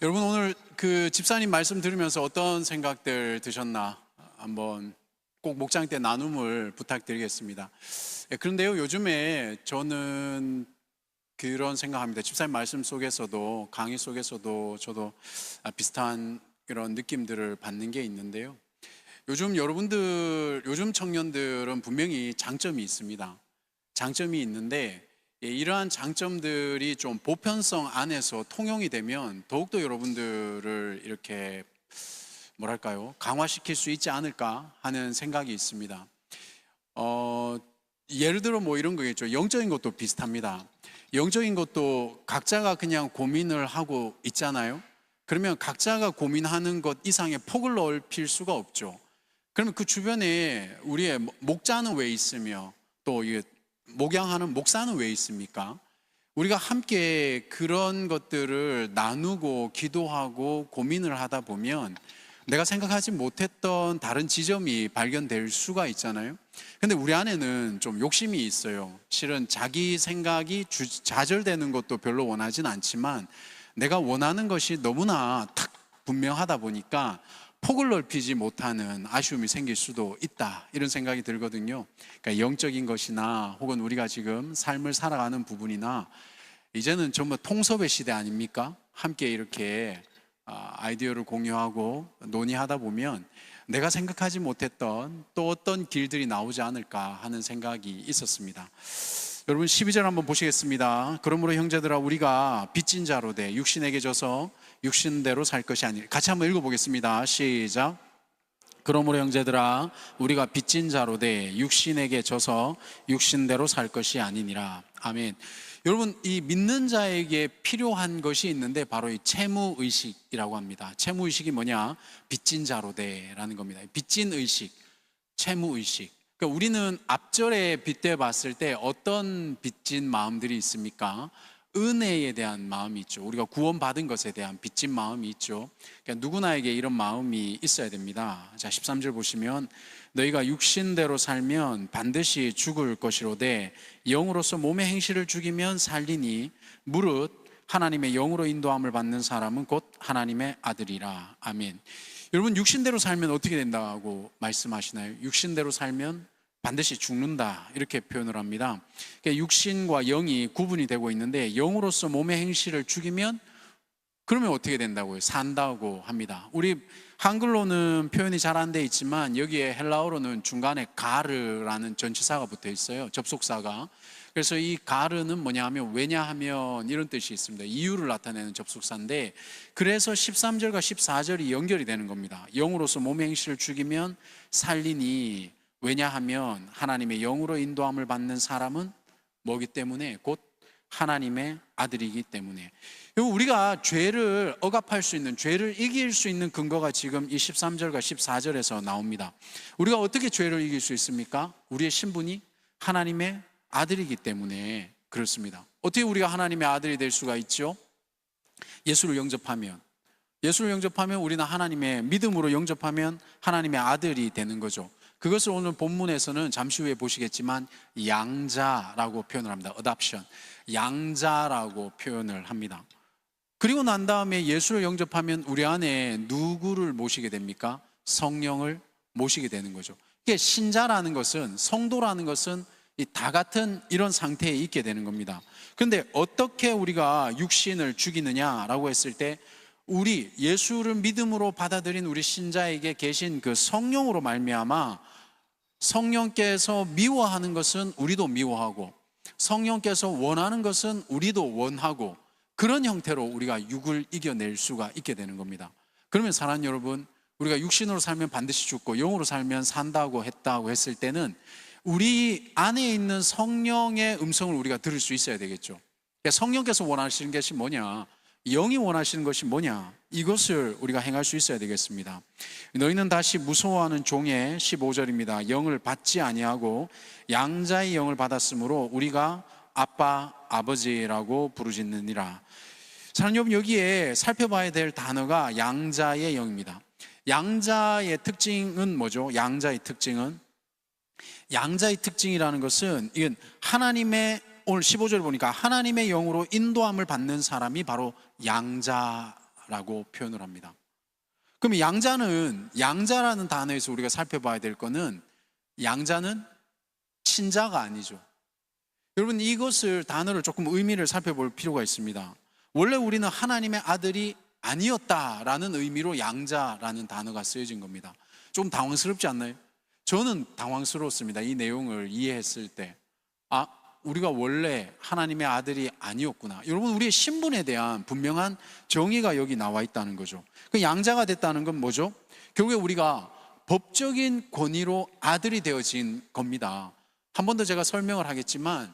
여러분 오늘 그 집사님 말씀 들으면서 어떤 생각들 드셨나 한번 꼭 목장 때 나눔을 부탁드리겠습니다. 예, 그런데요 요즘에 저는 그런 생각합니다. 집사님 말씀 속에서도 강의 속에서도 저도 아, 비슷한 그런 느낌들을 받는 게 있는데요. 요즘 여러분들 요즘 청년들은 분명히 장점이 있습니다. 장점이 있는데 예, 이러한 장점들이 좀 보편성 안에서 통용이 되면 더욱더 여러분들을 이렇게 뭐랄까요 강화시킬 수 있지 않을까 하는 생각이 있습니다. 어, 예를 들어 뭐 이런 거겠죠. 영적인 것도 비슷합니다. 영적인 것도 각자가 그냥 고민을 하고 있잖아요. 그러면 각자가 고민하는 것 이상의 폭을 넓힐 수가 없죠. 그러면 그 주변에 우리의 목자는 왜 있으며 또 이게 목양하는 목사는 왜 있습니까? 우리가 함께 그런 것들을 나누고 기도하고 고민을 하다 보면 내가 생각하지 못했던 다른 지점이 발견될 수가 있잖아요. 근데 우리 안에는 좀 욕심이 있어요. 실은 자기 생각이 주- 좌절되는 것도 별로 원하진 않지만 내가 원하는 것이 너무나 탁 분명하다 보니까 폭을 넓히지 못하는 아쉬움이 생길 수도 있다 이런 생각이 들거든요. 그러니까 영적인 것이나 혹은 우리가 지금 삶을 살아가는 부분이나 이제는 전부 통섭의 시대 아닙니까? 함께 이렇게 아, 아이디어를 공유하고 논의하다 보면 내가 생각하지 못했던 또 어떤 길들이 나오지 않을까 하는 생각이 있었습니다. 여러분 12절 한번 보시겠습니다. 그러므로 형제들아 우리가 빚진 자로 돼 육신에게 져서 육신대로 살 것이 아니 같이 한번 읽어보겠습니다. 시작. 그러므로 형제들아 우리가 빚진 자로 돼 육신에게 져서 육신대로 살 것이 아니니라. 아멘. 여러분 이 믿는 자에게 필요한 것이 있는데 바로 이 채무 의식이라고 합니다. 채무 의식이 뭐냐? 빚진 자로 돼라는 겁니다. 빚진 의식, 채무 의식. 그러니까 우리는 앞절에 빗대 봤을 때 어떤 빚진 마음들이 있습니까? 은혜에 대한 마음이 있죠. 우리가 구원받은 것에 대한 빚진 마음이 있죠. 그러니까 누구나에게 이런 마음이 있어야 됩니다. 자, 13절 보시면 너희가 육신대로 살면 반드시 죽을 것이로되 영으로서 몸의 행실을 죽이면 살리니 무릇 하나님의 영으로 인도함을 받는 사람은 곧 하나님의 아들이라. 아멘. 여러분 육신대로 살면 어떻게 된다고 말씀하시나요? 육신대로 살면 반드시 죽는다 이렇게 표현을 합니다. 그러니까 육신과 영이 구분이 되고 있는데 영으로서 몸의 행실을 죽이면 그러면 어떻게 된다고요? 산다고 합니다. 우리 한글로는 표현이 잘 안 돼 있지만 여기에 헬라어로는 중간에 가르라는 전치사가 붙어 있어요. 접속사가. 그래서 이 가르는 뭐냐 하면 왜냐하면 이런 뜻이 있습니다. 이유를 나타내는 접속사인데 그래서 13절과 14절이 연결이 되는 겁니다. 영으로서 몸의 행실을 죽이면 살리니 왜냐하면 하나님의 영으로 인도함을 받는 사람은 뭐기 때문에 곧 하나님의 아들이기 때문에 우리가 죄를 억압할 수 있는 죄를 이길 수 있는 근거가 지금 이 13절과 14절에서 나옵니다. 우리가 어떻게 죄를 이길 수 있습니까? 우리의 신분이 하나님의 아들이기 때문에 그렇습니다. 어떻게 우리가 하나님의 아들이 될 수가 있죠? 예수를 영접하면 예수를 영접하면 우리는 하나님의 믿음으로 영접하면 하나님의 아들이 되는 거죠. 그것을 오늘 본문에서는 잠시 후에 보시겠지만 양자라고 표현을 합니다. adoption. 양자라고 표현을 합니다. 그리고 난 다음에 예수를 영접하면 우리 안에 누구를 모시게 됩니까? 성령을 모시게 되는 거죠. 이게 신자라는 것은 성도라는 것은 이다 같은 이런 상태에 있게 되는 겁니다. 그런데 어떻게 우리가 육신을 죽이느냐라고 했을 때 우리 예수를 믿음으로 받아들인 우리 신자에게 계신 그 성령으로 말미암아 성령께서 미워하는 것은 우리도 미워하고 성령께서 원하는 것은 우리도 원하고 그런 형태로 우리가 육을 이겨낼 수가 있게 되는 겁니다. 그러면 사랑하는 여러분, 우리가 육신으로 살면 반드시 죽고 영으로 살면 산다고 했다고 했을 때는 우리 안에 있는 성령의 음성을 우리가 들을 수 있어야 되겠죠. 그러니까 성령께서 원하시는 것이 뭐냐? 영이 원하시는 것이 뭐냐? 이것을 우리가 행할 수 있어야 되겠습니다. 너희는 다시 무서워하는 종의 15절입니다. 영을 받지 아니하고 양자의 영을 받았으므로 우리가 아빠 아버지라고 부르짖느니라. 사랑하는 여러분 여기에 살펴봐야 될 단어가 양자의 영입니다. 양자의 특징은 뭐죠? 양자의 특징은 양자의 특징이라는 것은 이건 하나님의 오늘 15절 보니까 하나님의 영으로 인도함을 받는 사람이 바로 양자라고 표현을 합니다. 그럼 양자는 양자라는 단어에서 우리가 살펴봐야 될 거는 양자는 친자가 아니죠. 여러분 이것을 단어를 조금 의미를 살펴볼 필요가 있습니다. 원래 우리는 하나님의 아들이 아니었다라는 의미로 양자라는 단어가 쓰여진 겁니다. 좀 당황스럽지 않나요? 저는 당황스러웠습니다. 이 내용을 이해했을 때. 아, 우리가 원래 하나님의 아들이 아니었구나. 여러분, 우리의 신분에 대한 분명한 정의가 여기 나와 있다는 거죠. 그 양자가 됐다는 건 뭐죠? 결국에 우리가 법적인 권위로 아들이 되어진 겁니다. 한 번 더 제가 설명을 하겠지만,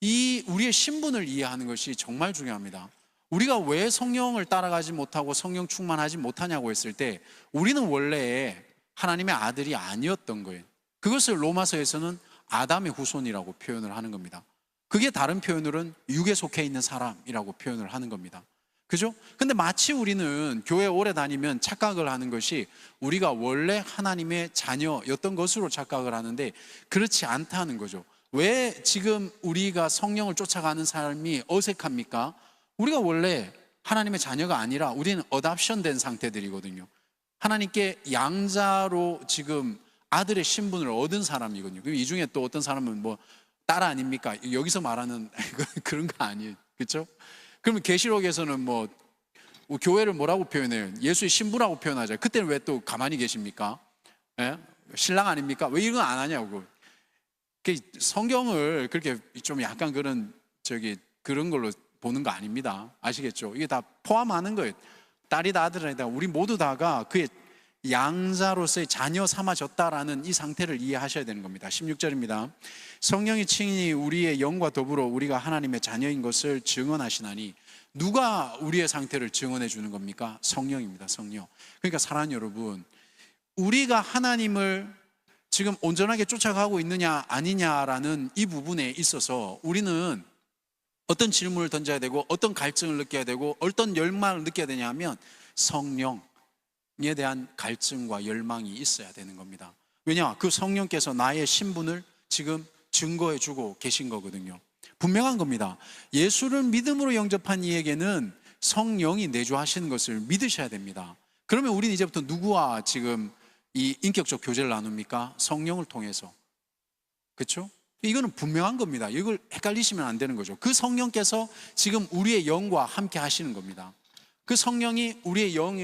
이 우리의 신분을 이해하는 것이 정말 중요합니다. 우리가 왜 성령을 따라가지 못하고 성령 충만하지 못하냐고 했을 때 우리는 원래 하나님의 아들이 아니었던 거예요. 그것을 로마서에서는 아담의 후손이라고 표현을 하는 겁니다. 그게 다른 표현으로는 육에 속해 있는 사람이라고 표현을 하는 겁니다. 그죠? 근데 마치 우리는 교회 오래 다니면 착각을 하는 것이 우리가 원래 하나님의 자녀였던 것으로 착각을 하는데 그렇지 않다는 거죠. 왜 지금 우리가 성령을 쫓아가는 삶이 어색합니까? 우리가 원래 하나님의 자녀가 아니라 우리는 어답션 된 상태들이거든요. 하나님께 양자로 지금 아들의 신분을 얻은 사람이거든요. 그럼 이 중에 또 어떤 사람은 뭐 딸 아닙니까? 여기서 말하는 그런 거 아니에요. 그렇죠? 그러면 계시록에서는 뭐 교회를 뭐라고 표현해요? 예수의 신부라고 표현하죠. 그때는 왜 또 가만히 계십니까? 예? 신랑 아닙니까? 왜 이런 거안 하냐고. 그 성경을 그렇게 좀 약간 그런 저기 그런 걸로 보는 거 아닙니다. 아시겠죠? 이게 다 포함하는 거예요. 딸이다 아들이다 우리 모두 다가 그의 양자로서의 자녀 삼아졌다라는 이 상태를 이해하셔야 되는 겁니다. 16절입니다. 성령이 친히 우리의 영과 더불어 우리가 하나님의 자녀인 것을 증언하시나니 누가 우리의 상태를 증언해 주는 겁니까? 성령입니다. 성령. 그러니까 사랑하는 여러분, 우리가 하나님을 지금 온전하게 쫓아가고 있느냐 아니냐라는 이 부분에 있어서 우리는 어떤 질문을 던져야 되고 어떤 갈증을 느껴야 되고 어떤 열망을 느껴야 되냐 하면 성령 에 대한 갈증과 열망이 있어야 되는 겁니다. 왜냐? 그 성령께서 나의 신분을 지금 증거해 주고 계신 거거든요. 분명한 겁니다. 예수를 믿음으로 영접한 이에게는 성령이 내주하시는 것을 믿으셔야 됩니다. 그러면 우리는 이제부터 누구와 지금 이 인격적 교제를 나눕니까? 성령을 통해서. 그렇죠? 이거는 분명한 겁니다. 이걸 헷갈리시면 안 되는 거죠. 그 성령께서 지금 우리의 영과 함께 하시는 겁니다. 그 성령이 우리의 영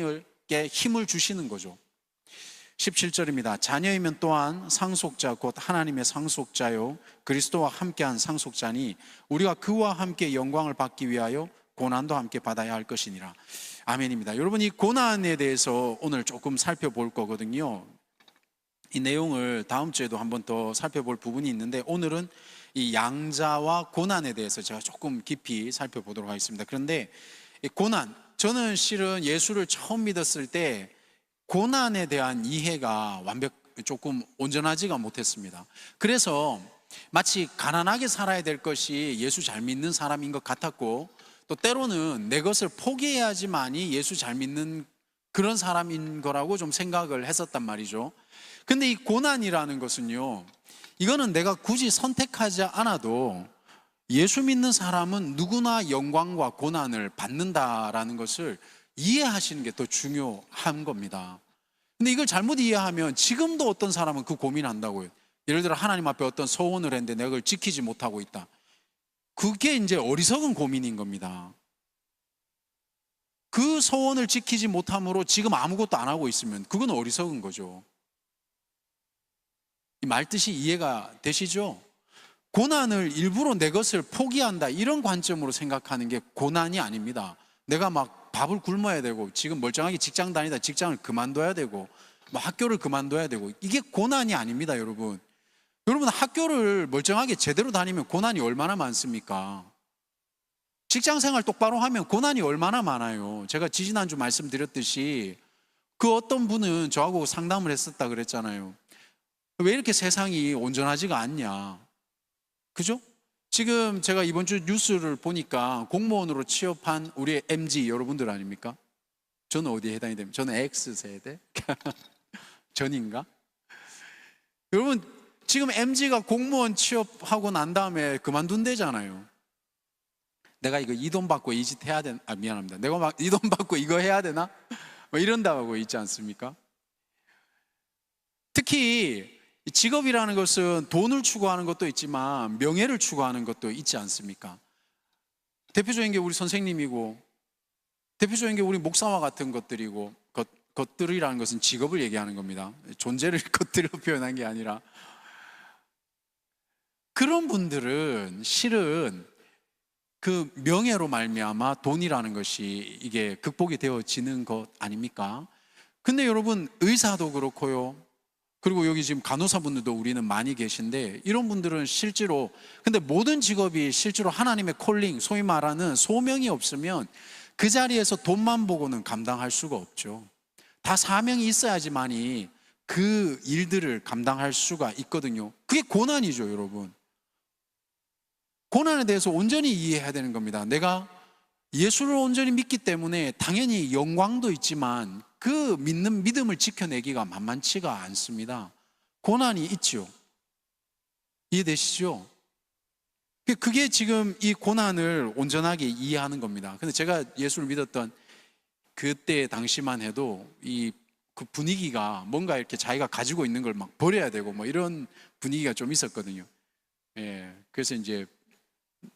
에게 힘을 주시는 거죠. 17절입니다. 자녀이면 또한 상속자 곧 하나님의 상속자요 그리스도와 함께한 상속자니 우리가 그와 함께 영광을 받기 위하여 고난도 함께 받아야 할 것이니라. 아멘입니다. 여러분 이 고난에 대해서 오늘 조금 살펴볼 거거든요. 이 내용을 다음 주에도 한번 더 살펴볼 부분이 있는데 오늘은 이 양자와 고난에 대해서 제가 조금 깊이 살펴보도록 하겠습니다. 그런데 이 고난, 저는 실은 예수를 처음 믿었을 때 고난에 대한 이해가 완벽 조금 온전하지가 못했습니다. 그래서 마치 가난하게 살아야 될 것이 예수 잘 믿는 사람인 것 같았고 또 때로는 내 것을 포기해야지만이 예수 잘 믿는 그런 사람인 거라고 좀 생각을 했었단 말이죠. 근데 이 고난이라는 것은요, 이거는 내가 굳이 선택하지 않아도 예수 믿는 사람은 누구나 영광과 고난을 받는다라는 것을 이해하시는 게 더 중요한 겁니다. 근데 이걸 잘못 이해하면 지금도 어떤 사람은 그 고민한다고요. 예를 들어 하나님 앞에 어떤 소원을 했는데 내가 그걸 지키지 못하고 있다. 그게 이제 어리석은 고민인 겁니다. 그 소원을 지키지 못함으로 지금 아무것도 안 하고 있으면 그건 어리석은 거죠. 이 말뜻이 이해가 되시죠? 고난을 일부러 내 것을 포기한다 이런 관점으로 생각하는 게 고난이 아닙니다. 내가 막 밥을 굶어야 되고 지금 멀쩡하게 직장 다니다 직장을 그만둬야 되고 뭐 학교를 그만둬야 되고 이게 고난이 아닙니다, 여러분. 여러분 학교를 멀쩡하게 제대로 다니면 고난이 얼마나 많습니까? 직장 생활 똑바로 하면 고난이 얼마나 많아요. 제가 지지난주 말씀드렸듯이 그 어떤 분은 저하고 상담을 했었다 그랬잖아요. 왜 이렇게 세상이 온전하지가 않냐. 그죠? 지금 제가 이번 주 뉴스를 보니까 공무원으로 취업한 우리의 MG 여러분들 아닙니까? 저는 어디에 해당이 됩니까? 저는 X세대? 전인가? 여러분, 지금 MG가 공무원 취업하고 난 다음에 그만둔대잖아요. 내가 이거 이 돈 받고 이 짓 해야 되나? 아, 미안합니다. 내가 막 이 돈 받고 이거 해야 되나? 뭐 이런다고 있지 않습니까? 특히 이 직업이라는 것은 돈을 추구하는 것도 있지만 명예를 추구하는 것도 있지 않습니까? 대표적인 게 우리 선생님이고 대표적인 게 우리 목사와 같은 것들이고 것, 것들이라는 것은 직업을 얘기하는 겁니다. 존재를 것들로 표현한 게 아니라 그런 분들은 실은 그 명예로 말미암아 돈이라는 것이 이게 극복이 되어지는 것 아닙니까? 근데 여러분 의사도 그렇고요. 그리고 여기 지금 간호사분들도 우리는 많이 계신데 이런 분들은 실제로 근데 모든 직업이 실제로 하나님의 콜링 소위 말하는 소명이 없으면 그 자리에서 돈만 보고는 감당할 수가 없죠. 다 사명이 있어야지만이 그 일들을 감당할 수가 있거든요. 그게 고난이죠, 여러분. 고난에 대해서 온전히 이해해야 되는 겁니다. 내가 예수를 온전히 믿기 때문에 당연히 영광도 있지만 그 믿는 믿음을 지켜내기가 만만치가 않습니다. 고난이 있죠. 이해되시죠? 그게 지금 이 고난을 온전하게 이해하는 겁니다. 근데 제가 예수를 믿었던 그때 당시만 해도 이 그 분위기가 뭔가 이렇게 자기가 가지고 있는 걸 막 버려야 되고 뭐 이런 분위기가 좀 있었거든요. 예. 그래서 이제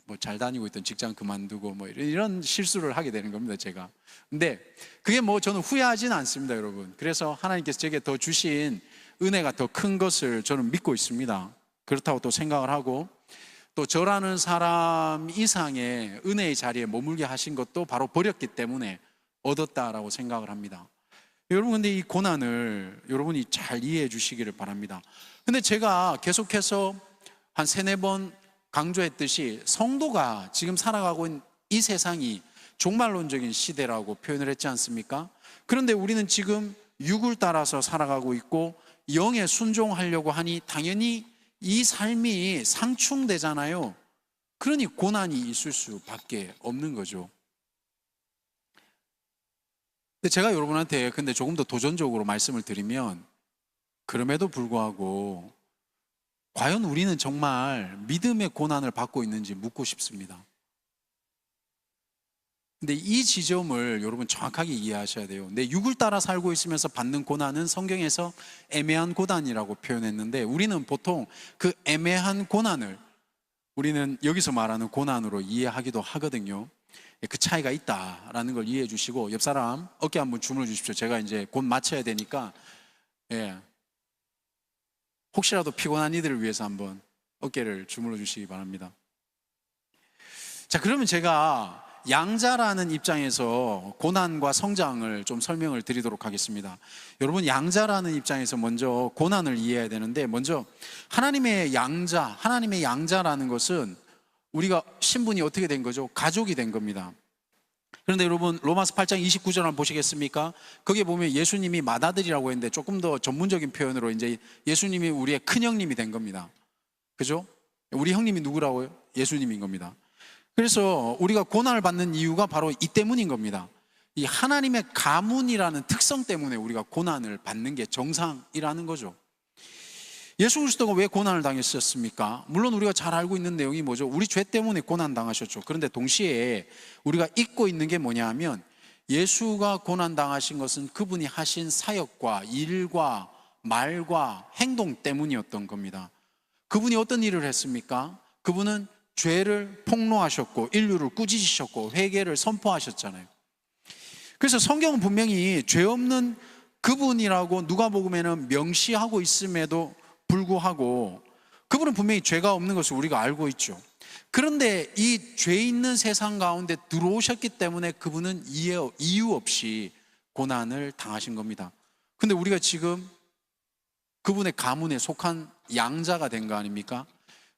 뭐 잘 다니고 있던 직장 그만두고 뭐 이런 실수를 하게 되는 겁니다, 제가. 근데 그게 뭐 저는 후회하지는 않습니다, 여러분. 그래서 하나님께서 제게 더 주신 은혜가 더 큰 것을 저는 믿고 있습니다. 그렇다고 또 생각을 하고 또 저라는 사람 이상의 은혜의 자리에 머물게 하신 것도 바로 버렸기 때문에 얻었다라고 생각을 합니다. 여러분 근데 이 고난을 여러분이 잘 이해해 주시기를 바랍니다. 근데 제가 계속해서 한 세네 번 강조했듯이 성도가 지금 살아가고 있는 이 세상이 종말론적인 시대라고 표현을 했지 않습니까? 그런데 우리는 지금 육을 따라서 살아가고 있고 영에 순종하려고 하니 당연히 이 삶이 상충되잖아요. 그러니 고난이 있을 수밖에 없는 거죠. 근데 제가 여러분한테 근데 조금 더 도전적으로 말씀을 드리면 그럼에도 불구하고 과연 우리는 정말 믿음의 고난을 받고 있는지 묻고 싶습니다. 근데 이 지점을 여러분 정확하게 이해하셔야 돼요. 내 육을 따라 살고 있으면서 받는 고난은 성경에서 애매한 고난이라고 표현했는데 우리는 보통 그 애매한 고난을 우리는 여기서 말하는 고난으로 이해하기도 하거든요. 그 차이가 있다라는 걸 이해해 주시고 옆 사람 어깨 한번 주물러 주십시오. 제가 이제 곧 마쳐야 되니까 예. 혹시라도 피곤한 이들을 위해서 한번 어깨를 주물러 주시기 바랍니다. 자, 그러면 제가 양자라는 입장에서 고난과 성장을 좀 설명을 드리도록 하겠습니다. 여러분, 양자라는 입장에서 먼저 고난을 이해해야 되는데, 먼저 하나님의 양자, 하나님의 양자라는 것은 우리가 신분이 어떻게 된 거죠? 가족이 된 겁니다. 그런데 여러분 로마서 8장 29절 한번 보시겠습니까? 거기에 보면 예수님이 맏아들이라고 했는데 조금 더 전문적인 표현으로 이제 예수님이 우리의 큰 형님이 된 겁니다. 그죠? 우리 형님이 누구라고요? 예수님인 겁니다. 그래서 우리가 고난을 받는 이유가 바로 이 때문인 겁니다. 이 하나님의 가문이라는 특성 때문에 우리가 고난을 받는 게 정상이라는 거죠. 예수 그리스도가 왜 고난을 당했었습니까? 물론 우리가 잘 알고 있는 내용이 뭐죠? 우리 죄 때문에 고난 당하셨죠. 그런데 동시에 우리가 잊고 있는 게 뭐냐 하면 예수가 고난 당하신 것은 그분이 하신 사역과 일과 말과 행동 때문이었던 겁니다. 그분이 어떤 일을 했습니까? 그분은 죄를 폭로하셨고 인류를 꾸짖으셨고 회개를 선포하셨잖아요. 그래서 성경은 분명히 죄 없는 그분이라고 누가복음에는 명시하고 있음에도 불구하고 그분은 분명히 죄가 없는 것을 우리가 알고 있죠. 그런데 이 죄 있는 세상 가운데 들어오셨기 때문에 그분은 이유 없이 고난을 당하신 겁니다. 근데 우리가 지금 그분의 가문에 속한 양자가 된 거 아닙니까?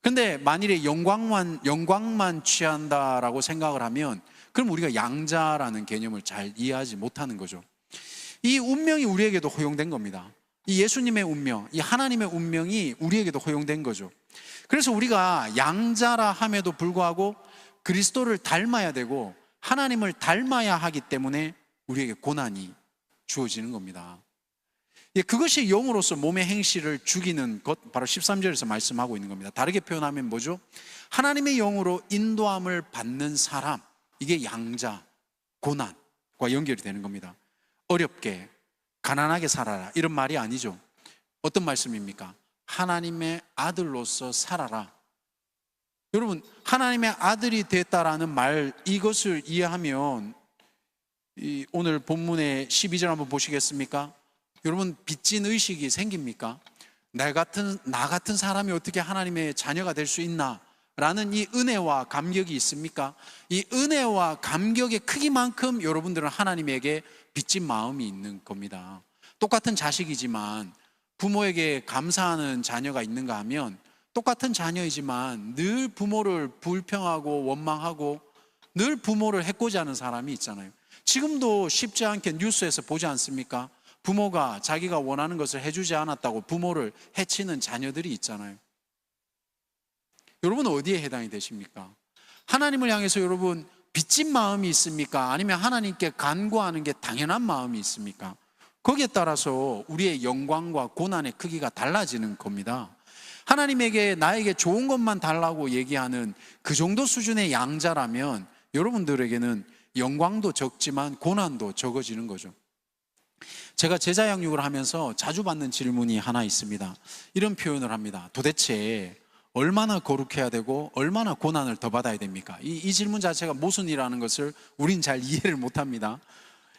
근데 만일에 영광만, 영광만 취한다라고 생각을 하면 그럼 우리가 양자라는 개념을 잘 이해하지 못하는 거죠. 이 운명이 우리에게도 허용된 겁니다. 이 예수님의 운명, 이 하나님의 운명이 우리에게도 허용된 거죠. 그래서 우리가 양자라 함에도 불구하고 그리스도를 닮아야 되고 하나님을 닮아야 하기 때문에 우리에게 고난이 주어지는 겁니다. 예, 그것이 영으로서 몸의 행실을 죽이는 것 바로 13절에서 말씀하고 있는 겁니다. 다르게 표현하면 뭐죠? 하나님의 영으로 인도함을 받는 사람 이게 양자, 고난과 연결이 되는 겁니다. 어렵게 가난하게 살아라 이런 말이 아니죠. 어떤 말씀입니까? 하나님의 아들로서 살아라. 여러분 하나님의 아들이 됐다라는 말 이것을 이해하면 이 오늘 본문의 12절 한번 보시겠습니까? 여러분 빚진 의식이 생깁니까? 나 같은 나 같은 사람이 어떻게 하나님의 자녀가 될 수 있나? 라는 이 은혜와 감격이 있습니까? 이 은혜와 감격의 크기만큼 여러분들은 하나님에게 빚진 마음이 있는 겁니다. 똑같은 자식이지만 부모에게 감사하는 자녀가 있는가 하면 똑같은 자녀이지만 늘 부모를 불평하고 원망하고 늘 부모를 해코지 하는 사람이 있잖아요. 지금도 쉽지 않게 뉴스에서 보지 않습니까? 부모가 자기가 원하는 것을 해주지 않았다고 부모를 해치는 자녀들이 있잖아요. 여러분 어디에 해당이 되십니까? 하나님을 향해서 여러분 빚진 마음이 있습니까? 아니면 하나님께 간구하는 게 당연한 마음이 있습니까? 거기에 따라서 우리의 영광과 고난의 크기가 달라지는 겁니다. 하나님에게 나에게 좋은 것만 달라고 얘기하는 그 정도 수준의 양자라면 여러분들에게는 영광도 적지만 고난도 적어지는 거죠. 제가 제자 양육을 하면서 자주 받는 질문이 하나 있습니다. 이런 표현을 합니다. 도대체 얼마나 거룩해야 되고 얼마나 고난을 더 받아야 됩니까? 이, 이 질문 자체가 모순이라는 것을 우린 잘 이해를 못 합니다.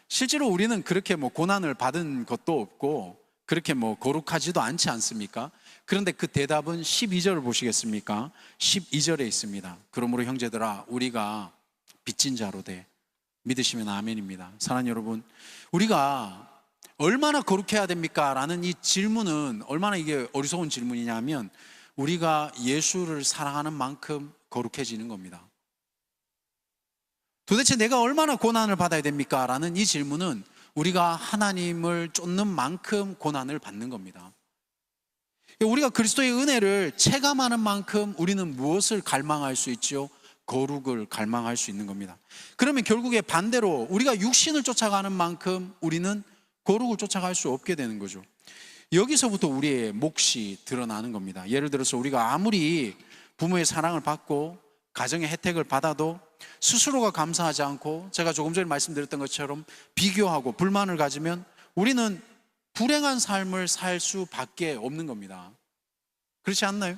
실제로 우리는 그렇게 뭐 고난을 받은 것도 없고 그렇게 뭐 거룩하지도 않지 않습니까? 그런데 그 대답은 12절을 보시겠습니까? 12절에 있습니다. 그러므로 형제들아 우리가 빚진 자로 돼 믿으시면 아멘입니다. 사랑하는 여러분, 우리가 얼마나 거룩해야 됩니까? 라는 이 질문은 얼마나 이게 어리석은 질문이냐면 우리가 예수를 사랑하는 만큼 거룩해지는 겁니다. 도대체 내가 얼마나 고난을 받아야 됩니까? 라는 이 질문은 우리가 하나님을 쫓는 만큼 고난을 받는 겁니다. 우리가 그리스도의 은혜를 체감하는 만큼 우리는 무엇을 갈망할 수 있지요? 거룩을 갈망할 수 있는 겁니다. 그러면 결국에 반대로 우리가 육신을 쫓아가는 만큼 우리는 거룩을 쫓아갈 수 없게 되는 거죠. 여기서부터 우리의 몫이 드러나는 겁니다. 예를 들어서 우리가 아무리 부모의 사랑을 받고 가정의 혜택을 받아도 스스로가 감사하지 않고 제가 조금 전에 말씀드렸던 것처럼 비교하고 불만을 가지면 우리는 불행한 삶을 살 수밖에 없는 겁니다. 그렇지 않나요?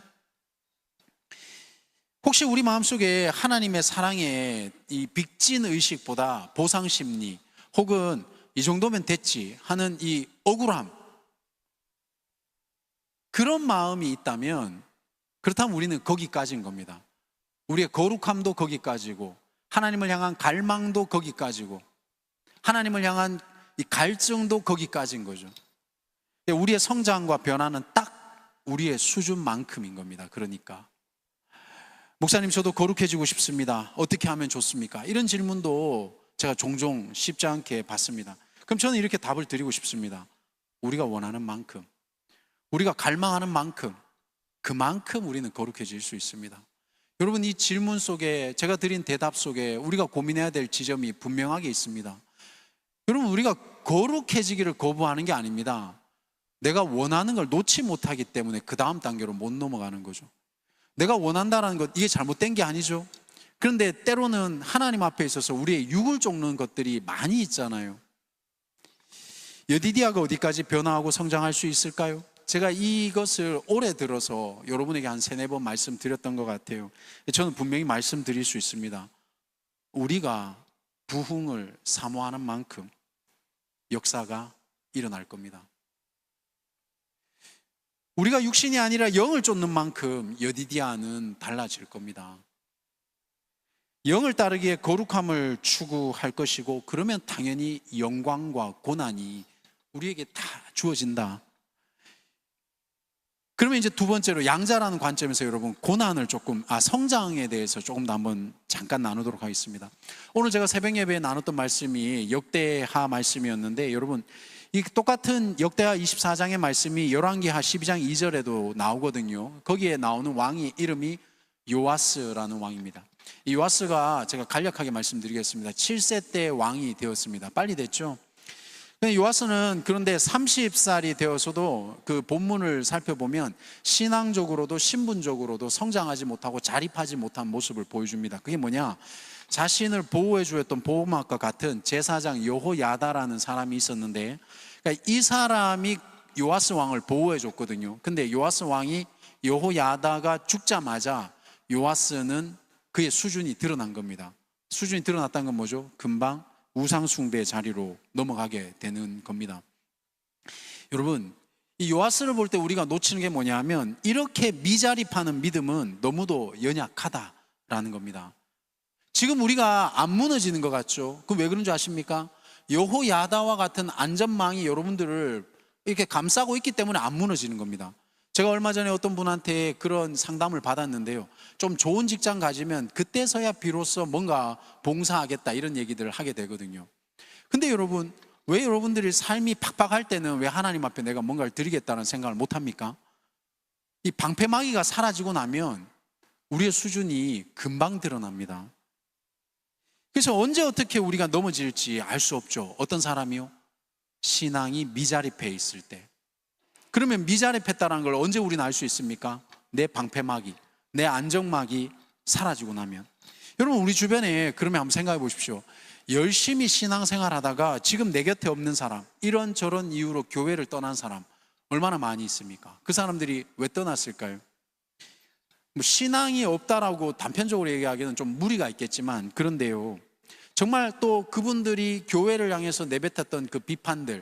혹시 우리 마음속에 하나님의 사랑의 이 빅진 의식보다 보상 심리 혹은 이 정도면 됐지 하는 이 억울함 그런 마음이 있다면 그렇다면 우리는 거기까지인 겁니다. 우리의 거룩함도 거기까지고 하나님을 향한 갈망도 거기까지고 하나님을 향한 이 갈증도 거기까지인 거죠. 우리의 성장과 변화는 딱 우리의 수준만큼인 겁니다. 그러니까 목사님 저도 거룩해지고 싶습니다. 어떻게 하면 좋습니까? 이런 질문도 제가 종종 쉽지 않게 받습니다. 그럼 저는 이렇게 답을 드리고 싶습니다. 우리가 원하는 만큼 우리가 갈망하는 만큼 그만큼 우리는 거룩해질 수 있습니다. 여러분 이 질문 속에 제가 드린 대답 속에 우리가 고민해야 될 지점이 분명하게 있습니다. 여러분 우리가 거룩해지기를 거부하는 게 아닙니다. 내가 원하는 걸 놓지 못하기 때문에 그 다음 단계로 못 넘어가는 거죠. 내가 원한다는 것 이게 잘못된 게 아니죠. 그런데 때로는 하나님 앞에 있어서 우리의 육을 쫓는 것들이 많이 있잖아요. 여디디아가 어디까지 변화하고 성장할 수 있을까요? 제가 이것을 올해 들어서 여러분에게 한 세네 번 말씀드렸던 것 같아요. 저는 분명히 말씀드릴 수 있습니다. 우리가 부흥을 사모하는 만큼 역사가 일어날 겁니다. 우리가 육신이 아니라 영을 쫓는 만큼 여디디아는 달라질 겁니다. 영을 따르기에 거룩함을 추구할 것이고 그러면 당연히 영광과 고난이 우리에게 다 주어진다. 그러면 이제 두 번째로 양자라는 관점에서 여러분 고난을 조금 아 성장에 대해서 조금 더 한번 잠깐 나누도록 하겠습니다. 오늘 제가 새벽 예배에 나눴던 말씀이 역대하 말씀이었는데 여러분 이 똑같은 역대하 24장의 말씀이 열왕기하 12장 2절에도 나오거든요. 거기에 나오는 왕이 이름이 요아스라는 왕입니다. 이 요아스가 제가 간략하게 말씀드리겠습니다. 7세 때 왕이 되었습니다. 빨리 됐죠? 근데 요아스는 그런데 30살이 되어서도 그 본문을 살펴보면 신앙적으로도 신분적으로도 성장하지 못하고 자립하지 못한 모습을 보여줍니다. 그게 뭐냐? 자신을 보호해 주었던 보호막과 같은 제사장 여호야다라는 사람이 있었는데 그러니까 이 사람이 요아스 왕을 보호해 줬거든요. 근데 요아스 왕이 여호야다가 죽자마자 요아스는 그의 수준이 드러난 겁니다. 수준이 드러났다는 건 뭐죠? 금방 우상숭배 자리로 넘어가게 되는 겁니다. 여러분, 이 요아스를 볼 때 우리가 놓치는 게 뭐냐면 이렇게 미자립하는 믿음은 너무도 연약하다라는 겁니다. 지금 우리가 안 무너지는 것 같죠? 그 왜 그런 줄 아십니까? 여호야다와 같은 안전망이 여러분들을 이렇게 감싸고 있기 때문에 안 무너지는 겁니다. 제가 얼마 전에 어떤 분한테 그런 상담을 받았는데요. 좀 좋은 직장 가지면 그때서야 비로소 뭔가 봉사하겠다 이런 얘기들을 하게 되거든요. 근데 여러분, 왜 여러분들이 삶이 팍팍할 때는 왜 하나님 앞에 내가 뭔가를 드리겠다는 생각을 못 합니까? 이 방패막이가 사라지고 나면 우리의 수준이 금방 드러납니다. 그래서 언제 어떻게 우리가 넘어질지 알 수 없죠. 어떤 사람이요? 신앙이 미자립해 있을 때. 그러면 미자립했다는 걸 언제 우리는 알 수 있습니까? 내 방패막이, 내 안정막이 사라지고 나면. 여러분, 우리 주변에 그러면 한번 생각해 보십시오. 열심히 신앙생활 하다가 지금 내 곁에 없는 사람, 이런 저런 이유로 교회를 떠난 사람, 얼마나 많이 있습니까? 그 사람들이 왜 떠났을까요? 뭐 신앙이 없다라고 단편적으로 얘기하기는 좀 무리가 있겠지만, 그런데요. 정말 또 그분들이 교회를 향해서 내뱉었던 그 비판들,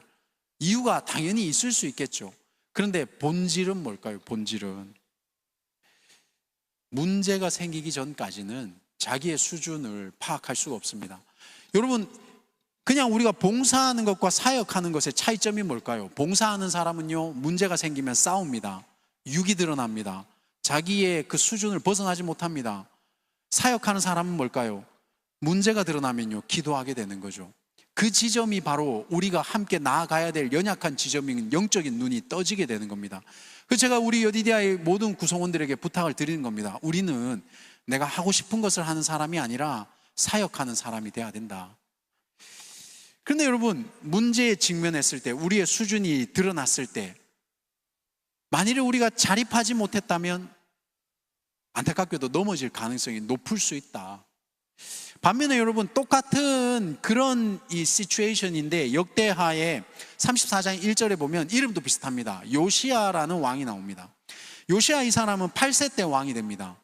이유가 당연히 있을 수 있겠죠. 그런데 본질은 뭘까요? 본질은 문제가 생기기 전까지는 자기의 수준을 파악할 수가 없습니다. 여러분, 그냥 우리가 봉사하는 것과 사역하는 것의 차이점이 뭘까요? 봉사하는 사람은요, 문제가 생기면 싸웁니다. 육이 드러납니다. 자기의 그 수준을 벗어나지 못합니다. 사역하는 사람은 뭘까요? 문제가 드러나면요, 기도하게 되는 거죠. 그 지점이 바로 우리가 함께 나아가야 될 연약한 지점인 영적인 눈이 떠지게 되는 겁니다. 그 제가 우리 여디디아의 모든 구성원들에게 부탁을 드리는 겁니다. 우리는 내가 하고 싶은 것을 하는 사람이 아니라 사역하는 사람이 돼야 된다. 그런데 여러분, 문제에 직면했을 때, 우리의 수준이 드러났을 때, 만일에 우리가 자립하지 못했다면 안타깝게도 넘어질 가능성이 높을 수 있다. 반면에 여러분 똑같은 그런 이 시츄에이션인데 역대하의 34장 1절에 보면 이름도 비슷합니다. 요시아라는 왕이 나옵니다. 요시아 이 사람은 8세 때 왕이 됩니다.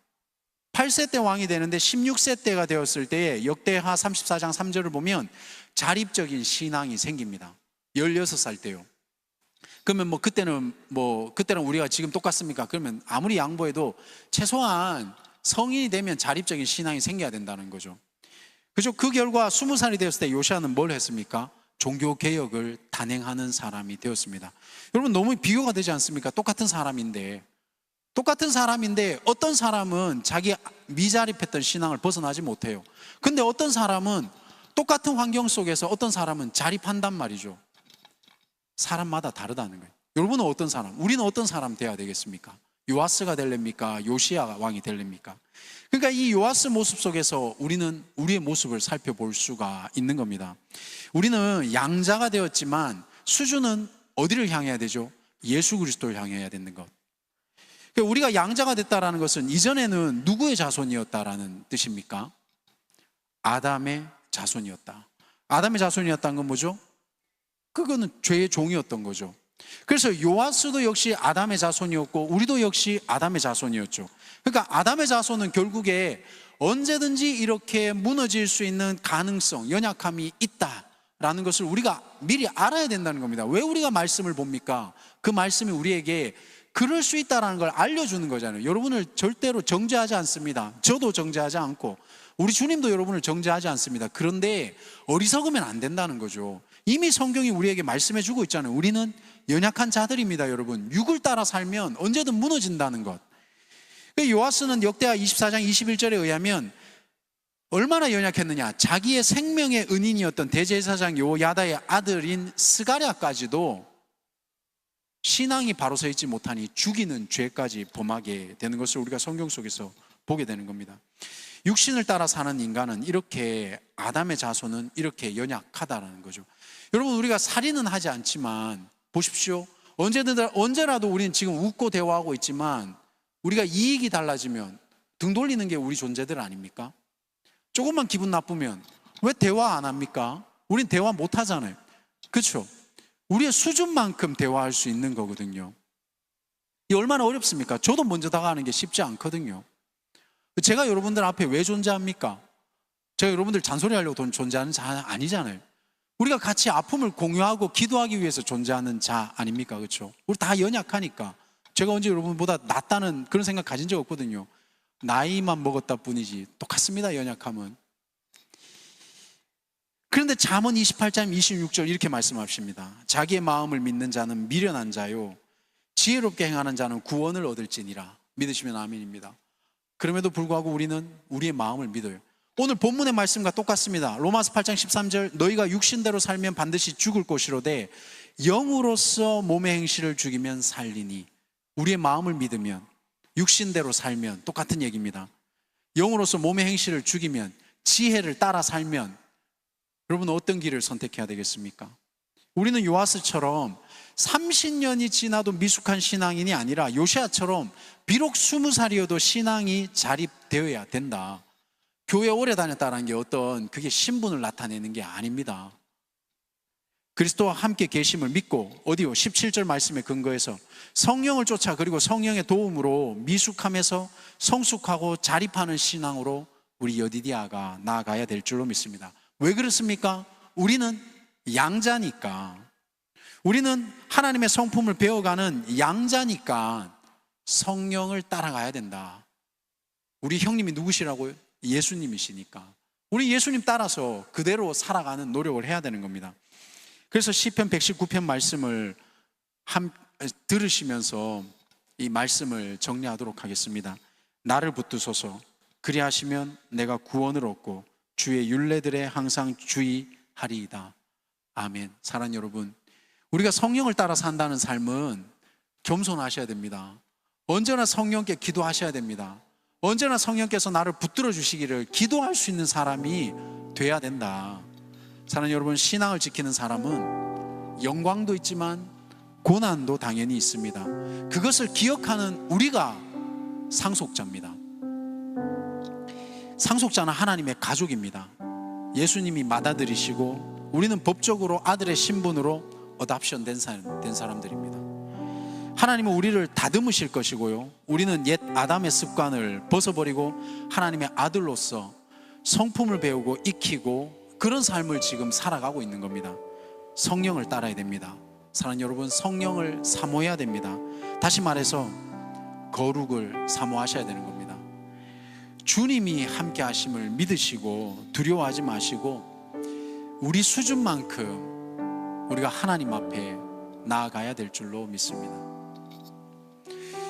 8세 때 왕이 되는데 16세 때가 되었을 때에 역대하 34장 3절을 보면 자립적인 신앙이 생깁니다. 16살 때요. 그러면 뭐 그때는 뭐 그때는 우리가 지금 똑같습니까? 그러면 아무리 양보해도 최소한 성인이 되면 자립적인 신앙이 생겨야 된다는 거죠. 그죠? 그 결과 스무 살이 되었을 때 요시아는 뭘 했습니까? 종교 개혁을 단행하는 사람이 되었습니다. 여러분 너무 비교가 되지 않습니까? 똑같은 사람인데 똑같은 사람인데 어떤 사람은 자기 미자립했던 신앙을 벗어나지 못해요. 근데 어떤 사람은 똑같은 환경 속에서 어떤 사람은 자립한단 말이죠. 사람마다 다르다는 거예요. 여러분은 어떤 사람? 우리는 어떤 사람 돼야 되겠습니까? 요아스가 될랍니까? 요시아 왕이 될랍니까? 그러니까 이 요아스 모습 속에서 우리는 우리의 모습을 살펴볼 수가 있는 겁니다. 우리는 양자가 되었지만 수준은 어디를 향해야 되죠? 예수 그리스도를 향해야 되는 것. 그러니까 우리가 양자가 됐다라는 것은 이전에는 누구의 자손이었다라는 뜻입니까? 아담의 자손이었다. 아담의 자손이었다는 건 뭐죠? 그거는 죄의 종이었던 거죠. 그래서 요아스도 역시 아담의 자손이었고 우리도 역시 아담의 자손이었죠. 그러니까 아담의 자손은 결국에 언제든지 이렇게 무너질 수 있는 가능성, 연약함이 있다라는 것을 우리가 미리 알아야 된다는 겁니다. 왜 우리가 말씀을 봅니까? 그 말씀이 우리에게 그럴 수 있다라는 걸 알려주는 거잖아요. 여러분을 절대로 정죄하지 않습니다. 저도 정죄하지 않고 우리 주님도 여러분을 정죄하지 않습니다. 그런데 어리석으면 안 된다는 거죠. 이미 성경이 우리에게 말씀해 주고 있잖아요. 우리는 연약한 자들입니다, 여러분. 육을 따라 살면 언제든 무너진다는 것. 그 요아스는 역대하 24장 21절에 의하면 얼마나 연약했느냐. 자기의 생명의 은인이었던 대제사장 요야다의 아들인 스가랴까지도 신앙이 바로 서 있지 못하니 죽이는 죄까지 범하게 되는 것을 우리가 성경 속에서 보게 되는 겁니다. 육신을 따라 사는 인간은 이렇게 아담의 자손은 이렇게 연약하다라는 거죠. 여러분 우리가 살인은 하지 않지만 보십시오. 언제든 언제라도 우리는 지금 웃고 대화하고 있지만 우리가 이익이 달라지면 등 돌리는 게 우리 존재들 아닙니까? 조금만 기분 나쁘면 왜 대화 안 합니까? 우린 대화 못 하잖아요. 그렇죠? 우리의 수준만큼 대화할 수 있는 거거든요. 이 얼마나 어렵습니까? 저도 먼저 다가가는 게 쉽지 않거든요. 제가 여러분들 앞에 왜 존재합니까? 제가 여러분들 잔소리 하려고 돈 존재하는 자 아니잖아요. 우리가 같이 아픔을 공유하고 기도하기 위해서 존재하는 자 아닙니까? 그렇죠? 우리 다 연약하니까. 제가 언제 여러분보다 낫다는 그런 생각 가진 적 없거든요. 나이만 먹었다 뿐이지 똑같습니다. 연약함은. 그런데 잠언 28장 26절 이렇게 말씀하십니다. 자기의 마음을 믿는 자는 미련한 자요. 지혜롭게 행하는 자는 구원을 얻을지니라. 믿으시면 아멘입니다. 그럼에도 불구하고 우리는 우리의 마음을 믿어요. 오늘 본문의 말씀과 똑같습니다. 로마서 8장 13절 너희가 육신대로 살면 반드시 죽을 것이로되 영으로서 몸의 행실을 죽이면 살리니 우리의 마음을 믿으면 육신대로 살면 똑같은 얘기입니다. 영으로서 몸의 행실을 죽이면 지혜를 따라 살면 여러분 어떤 길을 선택해야 되겠습니까? 우리는 요아스처럼 30년이 지나도 미숙한 신앙인이 아니라 요시아처럼 비록 20살이어도 신앙이 자립되어야 된다. 교회 오래 다녔다는 게 어떤 그게 신분을 나타내는 게 아닙니다. 그리스도와 함께 계심을 믿고 어디요? 17절 말씀에 근거해서 성령을 쫓아 그리고 성령의 도움으로 미숙함에서 성숙하고 자립하는 신앙으로 우리 여디디아가 나아가야 될 줄로 믿습니다. 왜 그렇습니까? 우리는 양자니까. 우리는 하나님의 성품을 배워가는 양자니까 성령을 따라가야 된다. 우리 형님이 누구시라고요? 예수님이시니까. 우리 예수님 따라서 그대로 살아가는 노력을 해야 되는 겁니다. 그래서 시편 119편 말씀을 함, 들으시면서 이 말씀을 정리하도록 하겠습니다. 나를 붙드소서 그리하시면 내가 구원을 얻고 주의 윤례들에 항상 주의하리이다. 아멘. 사랑 여러분, 우리가 성령을 따라 산다는 삶은 겸손하셔야 됩니다. 언제나 성령께 기도하셔야 됩니다. 언제나 성령께서 나를 붙들어 주시기를 기도할 수 있는 사람이 돼야 된다. 사랑 여러분, 신앙을 지키는 사람은 영광도 있지만 고난도 당연히 있습니다. 그것을 기억하는 우리가 상속자입니다. 상속자는 하나님의 가족입니다. 예수님이 맞아들이시고 우리는 법적으로 아들의 신분으로 어답션 된 사람들입니다. 하나님은 우리를 다듬으실 것이고요. 우리는 옛 아담의 습관을 벗어버리고 하나님의 아들로서 성품을 배우고 익히고 그런 삶을 지금 살아가고 있는 겁니다. 성령을 따라야 됩니다. 사랑 여러분, 성령을 사모해야 됩니다. 다시 말해서 거룩을 사모하셔야 되는 겁니다. 주님이 함께 하심을 믿으시고 두려워하지 마시고 우리 수준만큼 우리가 하나님 앞에 나아가야 될 줄로 믿습니다.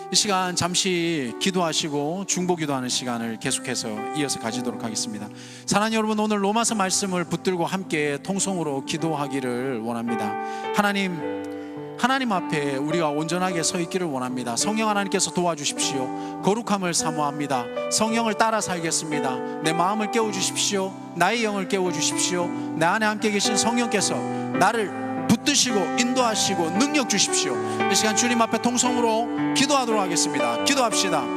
이 시간 잠시 기도하시고 중보 기도하는 시간을 계속해서 이어서 가지도록 하겠습니다. 사랑하는 여러분 오늘 로마서 말씀을 붙들고 함께 통성으로 기도하기를 원합니다. 하나님 하나님 앞에 우리가 온전하게 서 있기를 원합니다. 성령 하나님께서 도와주십시오. 거룩함을 사모합니다. 성령을 따라 살겠습니다. 내 마음을 깨워 주십시오. 나의 영을 깨워 주십시오. 내 안에 함께 계신 성령께서 나를 붙드시고 인도하시고 능력 주십시오. 이 시간 주님 앞에 통성으로 기도하도록 하겠습니다. 기도합시다.